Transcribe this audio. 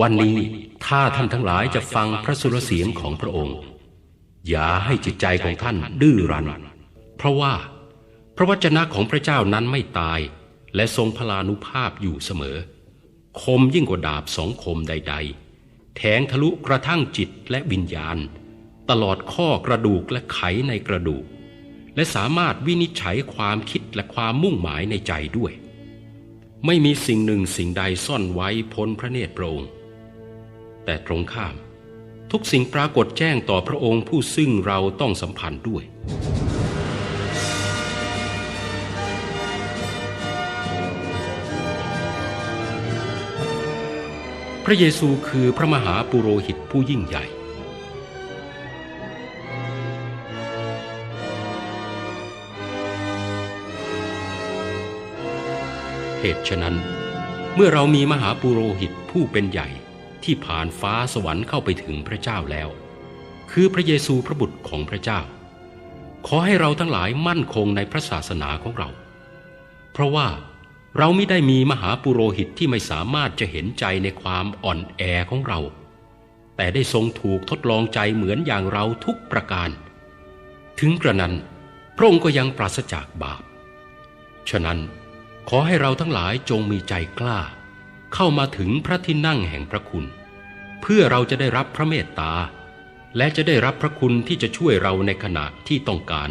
วันนี้ถ้าท่านทั้งหลายจะฟังพระสุรเสียงของพระองค์ อย่าให้จิตใจของท่านดื้อรั้นเพราะว่าพระวจนะของพระเจ้านั้นไม่ตาย และทรงพลานุภาพอยู่เสมอ คมยิ่งกว่าดาบสองคมใด ๆ แทงทะลุกระทั่งจิตและวิญญาณ ตลอดข้อกระดูกและไขในกระดูก และสามารถวินิจฉัยความคิดและความมุ่งหมายในใจด้วย ไม่มีสิ่งหนึ่งสิ่งใดซ่อนไว้พ้นพระเนตรพระองค์แต่ตรงข้าม ทุกสิ่งปรากฏแจ้งต่อพระองค์ผู้ซึ่งเราต้องสัมพันธ์ด้วย พระเยซูคือพระมหาปุโรหิตผู้ยิ่งใหญ่ เหตุฉะนั้น เมื่อเรามีมหาปุโรหิตผู้เป็นใหญ่ที่ผ่านฟ้าสวรรค์เข้าไปถึงพระเจ้าแล้ว คือพระเยซูพระบุตรของพระเจ้า ขอให้เราทั้งหลายมั่นคงในพระศาสนาของเรา เพราะว่าเราไม่ได้มีมหาปุโรหิตที่ไม่สามารถจะเห็นใจในความอ่อนแอของเรา แต่ได้ทรงถูกทดลองใจเหมือนอย่างเราทุกประการ ถึงกระนั้น พระองค์ก็ยังปราศจากบาป ฉะนั้น ขอให้เราทั้งหลายจงมีใจกล้า เข้ามาถึงพระที่นั่งแห่งพระคุณ เพื่อเราจะได้รับพระเมตตา และจะได้รับพระคุณที่จะช่วยเราในขณะที่ต้องการ